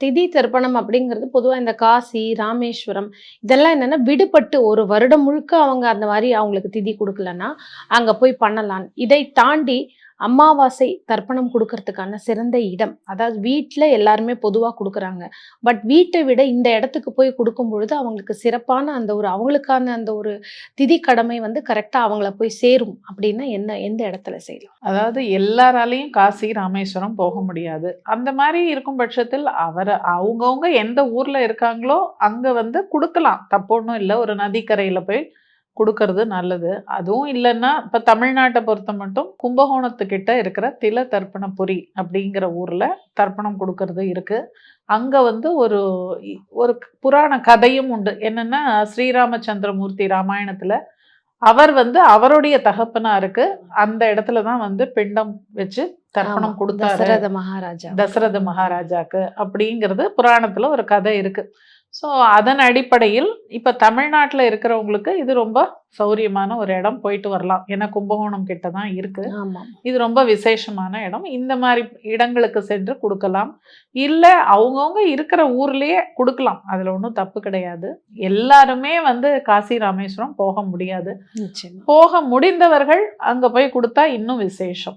திதி தர்ப்பணம் அப்படிங்கிறது பொதுவாக இந்த காசி ராமேஸ்வரம் இதெல்லாம் என்னன்னா விடுபட்டு ஒரு வருடம் முழுக்க அவங்க அந்த மாதிரி அவங்களுக்கு திதி கொடுக்கலன்னா அங்க போய் பண்ணலாம். இதை தாண்டி அமாவாசை தர்ப்பணம் கொடுக்கறதுக்கான சிறந்த இடம். அதாவது வீட்டில் எல்லாருமே பொதுவாக கொடுக்குறாங்க. பட் வீட்டை விட இந்த இடத்துக்கு போய் கொடுக்கும் பொழுது அவங்களுக்கு சிறப்பான அந்த ஒரு அவங்களுக்கான அந்த ஒரு திதி கடமை வந்து கரெக்டாக அவங்கள போய் சேரும் அப்படின்னா என்ன எந்த இடத்துல செய்யலாம்? அதாவது எல்லாராலையும் காசி ராமேஸ்வரம் போக முடியாது. அந்த மாதிரி இருக்கும் பட்சத்தில் அவரை அவங்கவுங்க எந்த ஊரில் இருக்காங்களோ அங்கே வந்து கொடுக்கலாம். தப்பொன்றும் இல்லை. ஒரு நதிக்கரையில் போய் கொடுக்கறது நல்லது. அதுவும் இல்லைன்னா இப்போ தமிழ்நாட்டை பொறுத்த மட்டும் கும்பகோணத்துக்கிட்ட இருக்கிற தில தர்ப்பணபுரி அப்படிங்கிற ஊர்ல தர்ப்பணம் கொடுக்கறது இருக்கு. அங்க வந்து ஒரு ஒரு புராண கதையும் உண்டு. என்னன்னா ஸ்ரீராமச்சந்திரமூர்த்தி ராமாயணத்துல அவர் வந்து அவருடைய தகப்பனாருக்கு அந்த இடத்துல தான் வந்து பிண்டம் வச்சு தர்ப்பணம் கொடுத்தாரு. தசரத மகாராஜா தசரத மகாராஜாக்கு அப்படிங்கிறது புராணத்துல ஒரு கதை இருக்கு. ஸோ அதன் அடிப்படையில் இப்ப தமிழ்நாட்டுல இருக்கிறவங்களுக்கு இது ரொம்ப சௌரியமான ஒரு இடம் போயிட்டு வரலாம். ஏன்னா கும்பகோணம் கிட்ட தான் இருக்கு. இது ரொம்ப விசேஷமான இடம். இந்த மாதிரி இடங்களுக்கு சென்று கொடுக்கலாம். இல்ல அவங்கவுங்க இருக்கிற ஊர்லயே கொடுக்கலாம். அதுல ஒன்றும் தப்பு கிடையாது. எல்லாருமே வந்து காசி ராமேஸ்வரம் போக முடியாது. போக முடிந்தவர்கள் அங்க போய் கொடுத்தா இன்னும் விசேஷம்.